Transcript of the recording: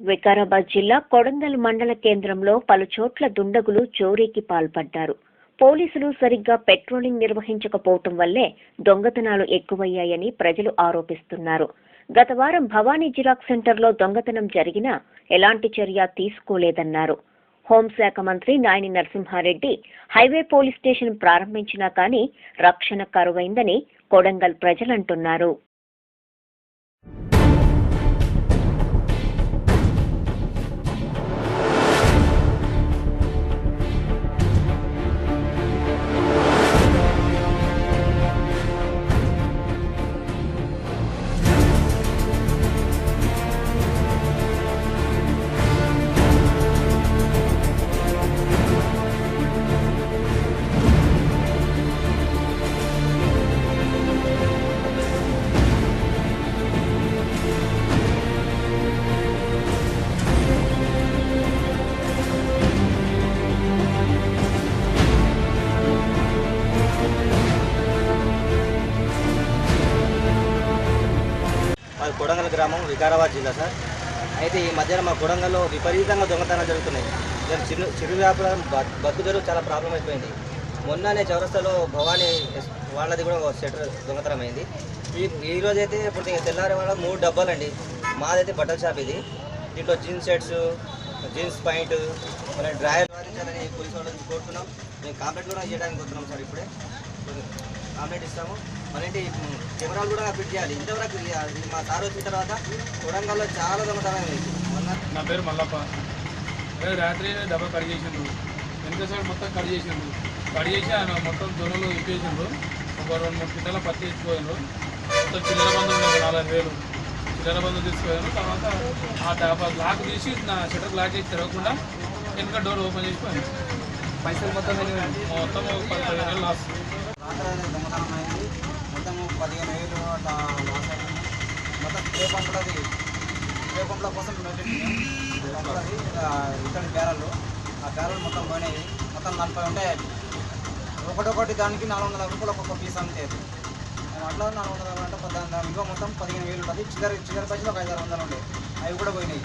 వికారాబాద్ జిల్లా కొడంగల్ మండల కేంద్రంలో పలు చోట్ల దుండగులు చోరీకి పాల్పడ్డారు. పోలీసులు సరిగ్గా పెట్రోలింగ్ నిర్వహించకపోవటం వల్లే దొంగతనాలు ఎక్కువయ్యాయని ప్రజలు ఆరోపిస్తున్నారు. గత వారం భవానీ జిరాక్స్ సెంటర్లో దొంగతనం జరిగినా ఎలాంటి చర్య తీసుకోలేదన్నారు. హోంశాఖ మంత్రి Nayani Narasimha Reddy highway police station ప్రారంభించినా కానీ రక్షణ కరువైందని కొడంగల్ ప్రజలంటున్నారు. మాది కొడంగల్ గ్రామం వికారాబాద్ జిల్లా సార్. అయితే ఈ మధ్యన మా కొడంగల్లో విపరీతంగా దొంగతనాలు జరుగుతున్నాయి. నేను చిరు చిరు వ్యాపారం బ- చాలా ప్రాబ్లం అయిపోయింది. మొన్ననే చౌరస్తాలో భవానీ వాళ్ళది కూడా ఒక షట్టర్ దొంగతనం అయింది ఈ ఈ రోజు అయితే ఇప్పుడు తెల్లారి వాళ్ళ మూడు డబ్బాలండి. మాదైతే బట్టల షాప్ ఇది. దీంట్లో జీన్స్ షర్ట్స్ జీన్స్ పాయింట్ మన డ్రాయర్ వారించాలని పోలీసు వాళ్ళని కోరుతున్నాం. మేము కాంప్లైంట్ కూడా చేయడానికి వస్తున్నాం సార్ ఇప్పుడే. ఆమ్లెట్ ఇస్తాము. మళ్ళీ కెమెరాలు కూడా ఫిట్ చేయాలి. ఇంతవరకు మా సార్ వచ్చిన తర్వాత కొడంగల్లో చాలా దొంగతనం నా పేరు మల్లప్ప. రాత్రి డబ్బా కట్ చేసిండ్రు. వెనక సైడ్ మొత్తం కట్ చేసిండ్రు? కట్ చేసి ఆయన మొత్తం దొరలు ఇప్పేసిండ్రు. ఒక రెండు మూడు కింటాల పత్తి ఇచ్చిపోయిండ్రు మొత్తం చిల్లర బంధు ఒక నాలుగు వేలు. చిల్లర బంధు తీసుకుపోయాను తర్వాత ఆ డబ్బా లాక్ తీసి నా షటర్ లాక్ చేసి తిరగకుండా వెనుక డోర్ ఓపెన్ చేసిపోయాను పైసలు మొత్తం. మొత్తం పదిహేను వేలు లాస్ రాత్రి దొంగతనం అయింది. మొత్తం పదిహేను వేలు అట్లా లాస్ అయింది. మొత్తం స్ప్రే పంపులది స్ప్రే పంపుల కోసం పంపులది ఇక్కడ బ్యారళ్ళు ఆ బ్యారల్. మొత్తం పోయినాయి. మొత్తం నలభై ఉంటాయి ఒకటొకటి దానికి నాలుగు వందల రూపాయలు ఒక్కొక్క పీస్ అంతే. అట్లా నాలుగు వందల అంటే పద్నాలుగు ఇంకా మొత్తం పదిహేను వేలు ఉంటుంది. చిల్లర చిల్లర పైసలు ఒక ఐదు ఆరు వందలు ఉండే. అవి కూడా పోయినాయి.